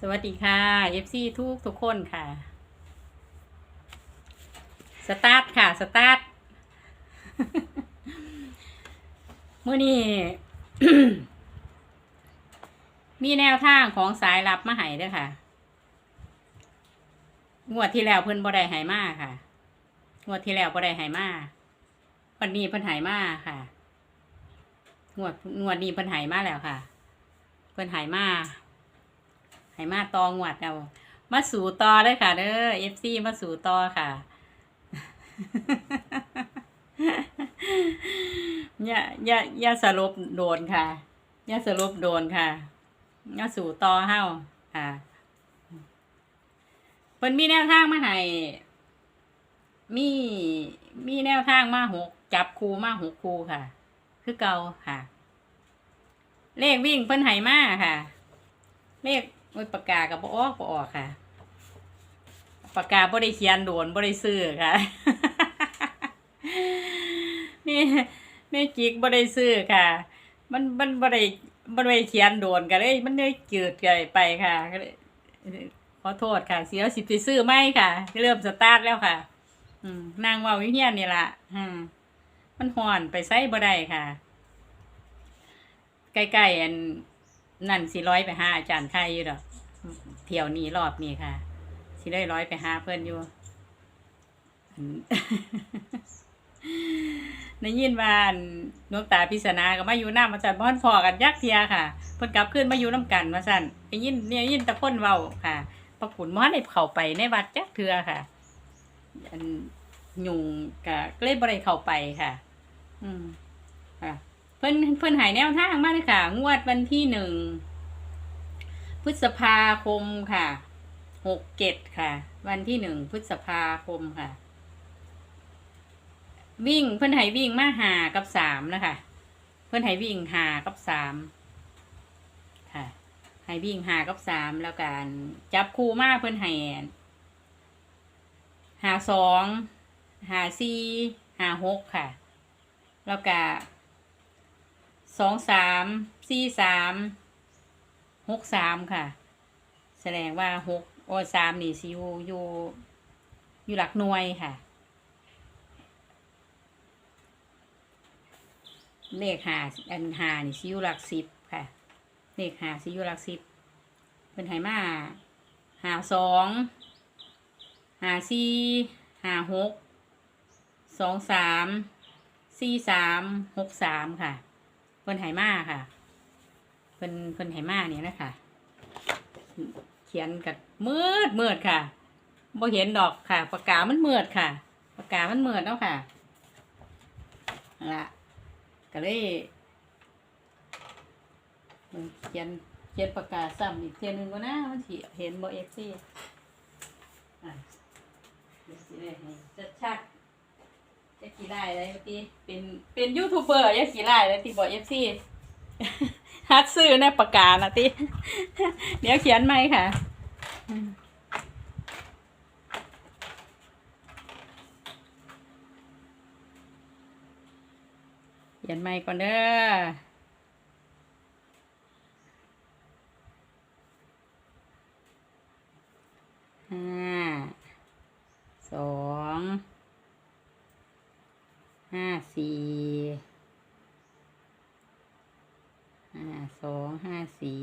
สวัสดีค่ะ FC ทุกทุกคนค่ะ สตาร์ทค่ะ สตาร์ทเมื่อนี้ มีแนวทางของสายลับมาให้เด้วยค่ะ งวดที่แล้วเพิ่นบ่ได้หายมาค่ะ งวดที่แล้วบ่ได้หายมาวันนี้เพิ่นหายมาค่ะ งวดงวดนี้เพิ่นหายมาแล้วค่ะ เพิ่นหายมา ใหายมาตองวดเอามาสู่ต่อเด้ค่ะ เด้อ FC มาสู่ต่อค่ะอย่าอย่าอย่าสรุปโดนค่ะอย่าสรุปโดนค่ะอย่าสู่ต่อเฮ้าค่ะเพิ่นมีแนวทางมาให้มีมีแนวทางมาหกจับคูมาหกคูค่ะ คือเก่าค่ะ เลขวิ่งเพิ่นให้มาค่ะ เลข โอ้ยปากกากับบออกบออกค่ะปากกาบ่ได้เขียนโดนบ่ได้ซื้อค่ะ นี่แม่จิกบ่ได้ซื้อค่ะ มันมันบ่ได้บ่ได้เขียนโดนกันเลย มันเลยจืดเกินไปค่ะก็เลยขอโทษค่ะ เสียสิไปซื้อไม่ค่ะ เริ่มสตาร์ทแล้วค่ะ อืมนางว่าวิเฮียนนี่ละอืมมันห่อนไปใส่บ่ได้ค่ะใกล้ๆอัน นั่นสิร้อยไปหาอาจารย์ไข่อยู่ดอกเที่ยวนี้รอบนี้ค่ะ สิได้ร้อยไปหาเพื่อนอยู่อันยินวานนวงตาพิศนาก็มาอยู่หน้ำมาสั่นพ่อนพอกันยักเทียค่ะเพิ่นกลับขึ้นมาอยู่น้ำกันมาสั่นได้ยินเนี่ยยินตะพ่นเว้าค่ะพระผุนมอได้เข้าไปในวัดจักเทือค่ะอันยุงก็เลยบ่ได้เข้าไปค่ะ อืมค่ะ พิ่นเพิ่นหายแนวทางมากเลยค่ะ งวดวันที่หนึ่งพฤษภาคมค่ะหกเจ็ดค่ะ วันที่หนึ่งพฤษภาคมค่ะ วิ่งเพิ่นให้วิ่งมาหากับสามนะคะ เพิ่นให้วิ่งหากับสามค่ะให้วิ่งหากับสามแล้วกันจับคู่มาเพิ่นให้หาสองหาสี่หาหกค่ะ แล้วก็ สองสามสี่สามหกสามค่ะ แสดงว่าหกโอสามนี่สิอยู่อยู่อยู่หลักหน่วยค่ะ เลขหาอันหานี่ซิอยูหลักสิบค่ะ เลขหาซิอยูหลักสิบเป็นไหมาหาสองหาสี่หาหกสองสามสี่สามหกสามค่ะ เพิ่นไหมาค่ะ เพิ่นเพิ่นไหมาเนี่ยนะคะเขียนกับมืดมืดค่ะบ่เห็นดอกค่ะปากกามันมืดค่ะปากกามันมืดแล้วค่ะนั่นละก็เลยเขียนเขียนประกาซ้ำอีกเทียหนึงก็นะมันเห็นบ่เอฟซีอะเดี๋ยวสิได้ให้ชัดชัดๆ จะกี่ได้เลยพี่เป็นเป็นยูทูบเบอร์จะกี่ได้เลยที่บอกเอฟซีฮัดซื้อในประกาศนะติเดี๋ยวเขียนไหมค่ะเขียนไหมก่อนเด้อ ห้า สอง ห้าสี่ห้าสองห้าสี่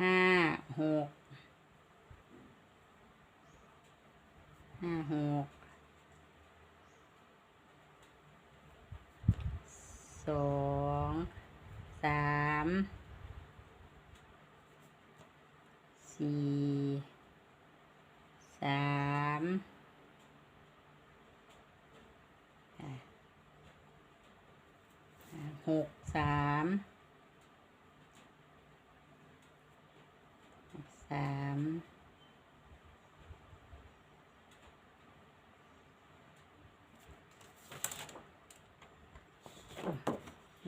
ห้าหกห้าหกสองสามสี่สามอะอะหกสามหกสาม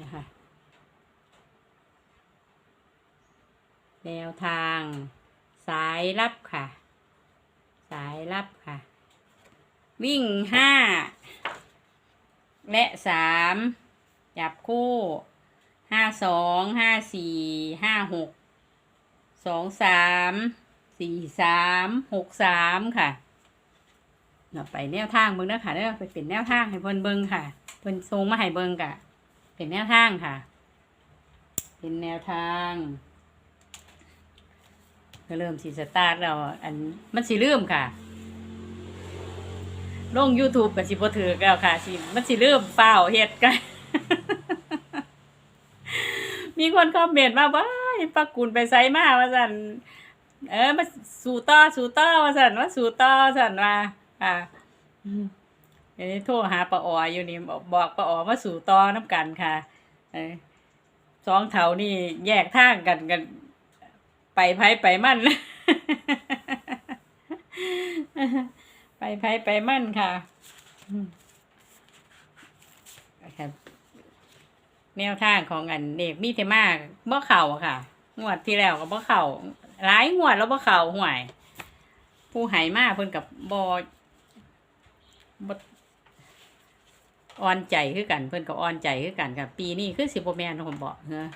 นะคะ แนวทาง สายลับค่ะ สายลับค่ะ วิ่งห้าและสามจับคู่ห้าสองห้าสี่ห้าหกสองสามสี่สามหกสามค่ะเราไปแนวทางเบิ่งเด้อค่ะเด้อไปเป็นแนวทางให้เพิ่นเบิ่งค่ะเพิ่นส่งมาให้เบิ่งกะ เป็นแนวทางค่ะ เป็นแนวทาง เริ่มสิสตาร์ทแล้วอันมันสิเริ่มค่ะ ลง YouTube ก็สิบ่ถือแล้วค่ะสิมันสิเริ่มเฝ้าเฮ็ดกัน มีคนคอมเมนต์มาว่าปักกุลไปไซมาว่าซั่นเออมาสู่ต่อสู่ต่อว่าซั่นว่าสู่ต่อซั่นว่าอ่าอืมเดี๋ยวนี้โทรหาป้าอ๋ออยู่นี่บอกบอกป้าอ๋อมาสู่ต่อน้ำกันค่ะเออสองเถานี่แยกทางกันกัน ไปไผไปมั่น ไปไผไปมั่นค่ะอืมครับแนวทางของอันเด็กมีเทมากบ่เข่าค่ะ งวดที่แล้วก็บ่เข่าหลายงวดแล้วบ่เข่าห่วย ผู้หายมากเพิ่นกับบ่บ่อ่อนใจคือกัน เพิ่นก็อ่อนใจคือกันค่ะ ปีนี้คือสิบ่แมนผมบอกเฮ้อ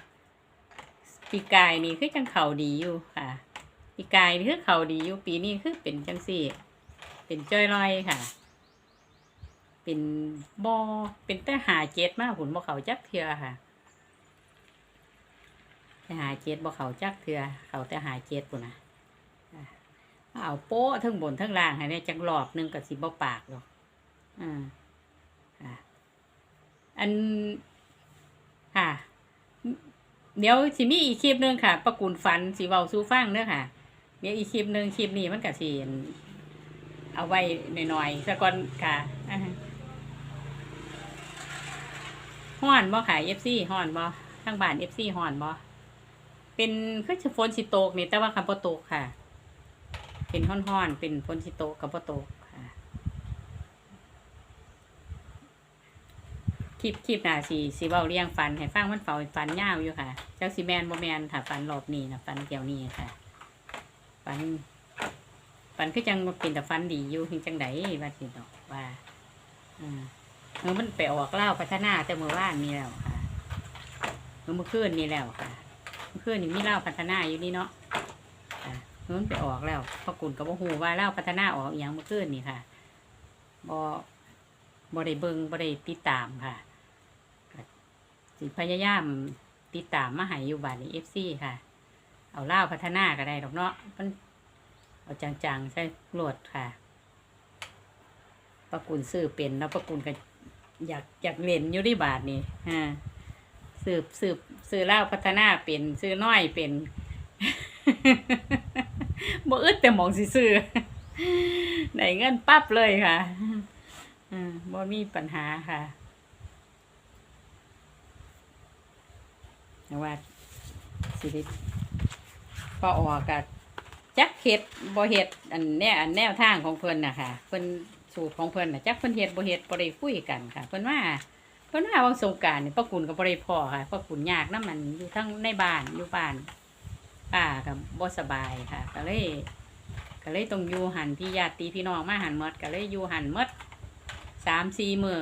ปีกายนี่คือจังเข่าดีอยู่ค่ะ ปีกายนี่คือเข่าดีอยู่ปีนี้คือเป็นจังซี่ เป็นจ้อยลอยค่ะ เป็นบอเป็นแต่หาเจ็ดมากหุ่นบ่เขาจักเทือค่ะแต่หาเจ็ดบ่เขาจักเทือเขาแต่หาเจ็ดปุ่นนะเอาโป๊ะทั้งบนทั้งล่างให้เนี่ยจังหลอบนึงกับสิบ่ปากหรอกอ่าค่ะอันค่ะ เดี๋ยวสิมีอีกคลิปหนึงค่ะประกุลฝันสิเว้าสู้ฟังเด้อค่ะ เดี๋ยวอีกคลิปหนึงคลิปนี้มันก็สิเอาไว้หน่อยๆสักก่อนค่ะอ่อนบ่ขายเอฟซีฮ้อนบ่ทางบ้านเอฟซีฮ้อนบ่เป็นคือจะฝนสิตกนี่แต่ว่าคำบ่ตกค่ะ เป็นฮ้อนๆเป็นฝนสิตกกับบ่ตก คลิปคลิปหน้าสิสิเว้าเรียงฟันให้ฟังมันเฝ้าฟันยาวอยู่ค่ะเจักสิแมนบ่แมนถ้าฟันรอบนี้นะฟันเกี่ยวนี้ค่ะฟันฟันคือจังบ่เป็นแต่ฟันดีอยู่ถึงจังไดว่าสิดอกว่าอืมเออมันไปออกเล่าพัฒนาแต่เมื่อวานนี้แล้วค่ะเมื่อคืนนี้แล้วค่ะเมื่อคืนนี้มีเล่าพัฒนาอยู่นี่เนาะค่ะมันไปออกแล้วพอกุลกับว่าหูว่าเล่าพัฒนาออกอย่างเมื่อคืนนี่ค่ะบอบได้เบิงบได้ติดตามค่ะ สิพยายามติดตามมาใหายอยู่บ้านนี้เอฟซีค่ะ เอาเล่าพัฒนาก็ได้ดอกเนาะมันเอาจังๆใช่โหลดค่ะ ประกุลซื้อเป็นแล้วประกุลก็อยากอยากเล่นอยู่ที่บาทนี่ฮะสืบสืบซื้อเหล้าพัฒนาเป็นซื้อน้อยเป็นบ่อึดแต่มองสิซื้อได้เงินปั๊บเลยค่ะอืมบ่มีปัญหาค่ะ แต่ว่าสิริพอออกกับจักเฮ็ดบ่เฮ็ดอันแนวอันแนวทางของเพิ่นน่ะค่ะเพิ่นสูตรของเพิ่นน่ะจักเพิ่นเฮ็ดบ่เฮ็ดบ่ได้คุยกันค่ะ เพิ่นว่าเพิ่นว่าวันสงการนี่ป้ากุลก็บ่ได้พ่อค่ะป้ากุลยากน้ำมันอยู่ทั้งในบ้านอยู่บ้านป้าก็บ่สบายค่ะ ก็เลยก็เลยต้องอยู่หันพี่ญาติพี่น้องมาหันมดก็เลยอยู่หันมด3-4มื้อ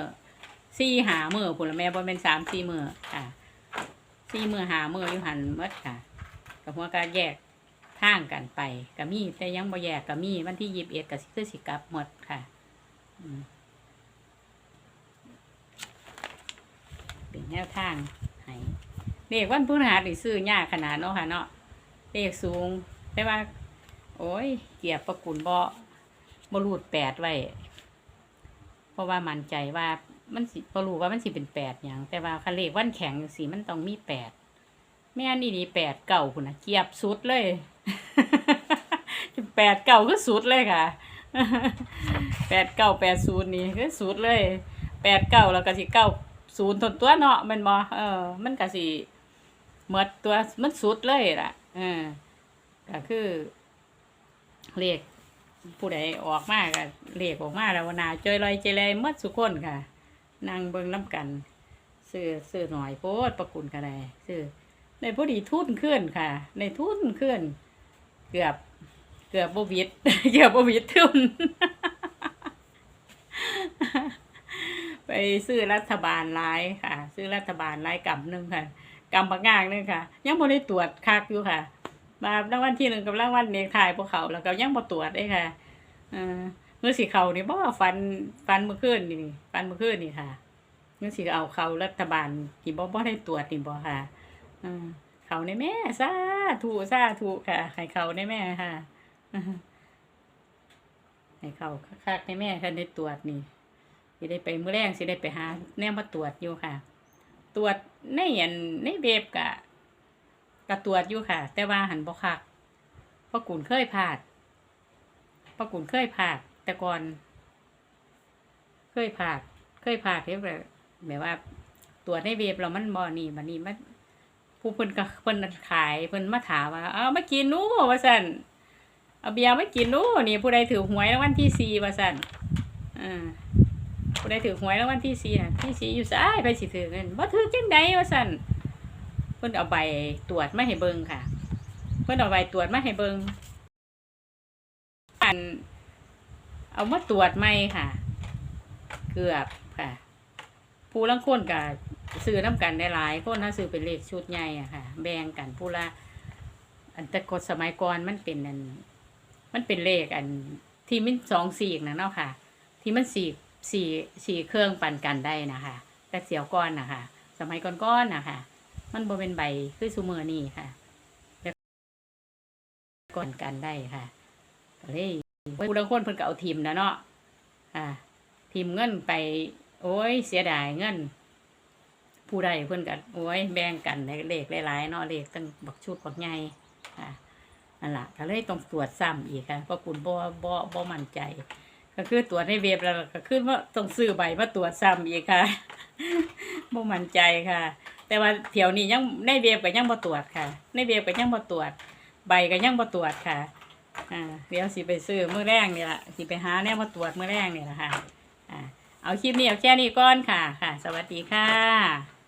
4 5มื้อพุ่นละแม่บ่แม่น3 4มื้อค่ะ 4มื้อ5มื้ออยู่หันหมดค่ะก็หัวก็แยกทางกันไปก็มีแต่ยังบ่แยกก็มีวันที่21ก็สิคือสิกลับหมดค่ะเป็นแนวทางให้เลขวันพฤหัสนี่ซื้อยากขนาดเนาะค่ะเนาะเลขสูงแต่ว่า โอ้ยเกียบประกุลบ่บรูดแปดไว้ เพราะว่ามั่นใจว่า มันสิบ่รู้ว่ามันสิเป็นแปดอย่าง แต่ว่าคันเลขวันแข็งสิมันต้องมีแปดแม่นี่นี่แปดเก่าคุณนะเกียบสุดเลยแปดเก่าก็สุดเลยค่ะแปดเก้าแปดศูนย์นี่คือศูนย์เลยแปดเก้าแล้วก็สิเก้าศูนย์ทนตัวเนาะมันบ่เออ มันก็สิหมดตัวมันสุดเลยล่ะเออก็คือเลขผู้ใดออกมาก็เลขออกมาแล้ววนาจอยลอยเจริญหมดสุกคนค่ะ นั่งเบิ่งน้ำกันซื้อซื้อหน่อยโพดประกุลกันเลยซื้อในผู้ดีทุ่นขึ้นค่ะ ในทุ่นขึ้น เกือบเกือบบวิดเกือบบวิดทุน ไปซื้อรัฐบาลร้ายค่ะ ซื้อรัฐบาลร้ายกำหนึ่งค่ะกำบางงางหนึงค่ะ ยังไม่ได้ตรวจคักอยู่ค่ะมารางวัลที่หนึ่งกับรางวัลเลขท้ายพวกเขาแล้วก็ยังบ่ตรวจเด้ค่ะเออ เมื่อสิเขานี่บ่ฟันฟันเมื่อคืนนี่นี่ฟันเมื่อคืนนี่ค่ะเมื่อสิเอาเขารัฐบาลที่บ่บ่ได้ตรวจนี่บ่ค่ะเออเขาในแม่สาธุสาธุค่ะให้เขาในแม่ค่ะให้เขาคักในแม่ค่ะได้ตรวจนี่สิได้ไปมื้อแรงสิได้ไปหา แนวมาตรวจอยู่ค่ะ ตรวจในอันในเว็บกะกะตรวจอยู่ค่ะ แต่ว่าหันบ่คักพราะกุนเคยพลาดพราะกุนเคยพลาด แต่ก่อน เคยพลาเคยพลาดที่แบบแบบว่าตรวจในเวบแล้วมันบ่นี่มันนี่มันผู้เพิ่นก็เพิ่นขายเพิ่นมาถามว่าเอามากินนู้ว่าซั่นเอาเบียร์มากินนู้นี่ผู้ใดถือหวยรางวัลที่สี่ว่าซั่นอ่าผู้ใดถือหวยรางวัลที่สี่น่ะที่สี่อยู่ซ้ายไปสิถือเงินบ่ถือจังไดว่าซั่นเพิ่นเอาใบตรวจมาให้เบิ่งค่ะ เพิ่นเอาใบตรวจมาให้เบิ่งอัน เอามาตรวจใหม่ค่ะ เกือบค่ะผู้ลังคนก็ซื้อน้ำกันได้หลายคนถ้าซื้อเป็นเลขชุดใหญ่อะค่ะ แบ่งกันผู้ละอันแต่กดสมัยก่อนมันเป็นอัน มันเป็นเลขอันที่มันสองสี่นะเนาะค่ะ ที่มันสี่สี่สี่เครื่องปั่นกันได้นะคะแต่เสียวก้อนนะคะสมัยก่อนๆนะคะมันบเป็นใบคือซูเมอร์นี่ค่ะก่อนกันได้ค่ะก็เลย ผู้ลังคนเพิ่นก็เอาทีมนะเนาะค่ะทีมเงินไป โอ้ยเสียดายเงิน ผู้ใดเพิ่นก็โอ้ยแบ่งกันในเลขหลายๆเนาะเลขตั้งบักชุดบักใหญ่ค่ะนั่นละก็เลยต้องตรวจซ้ำอีกค่ะเพราะคุณบ่บ่บ่มั่นใจ ก็คือตรวจในเว็บแล้วก็คือว่าต้องซื้อใบมาตรวจซ้ำอีกค่ะบ่มั่นใจค่ะ แต่ว่าเที่ยวนี้ยังในเว็บก็ยังบ่ตรวจค่ะ ในเว็บก็ยังบ่ตรวจ ใบก็ยังบ่ตรวจค่ะ อ่าเดี๋ยวสิไปซื้อมื้อแรกนี่ละสิไปหาแน่มาตรวจมื้อแรกนี่ละค่ะอ่าเอาคลิปนี้เอาแค่นี้ก่อนค่ะค่ะ สวัสดีค่ะ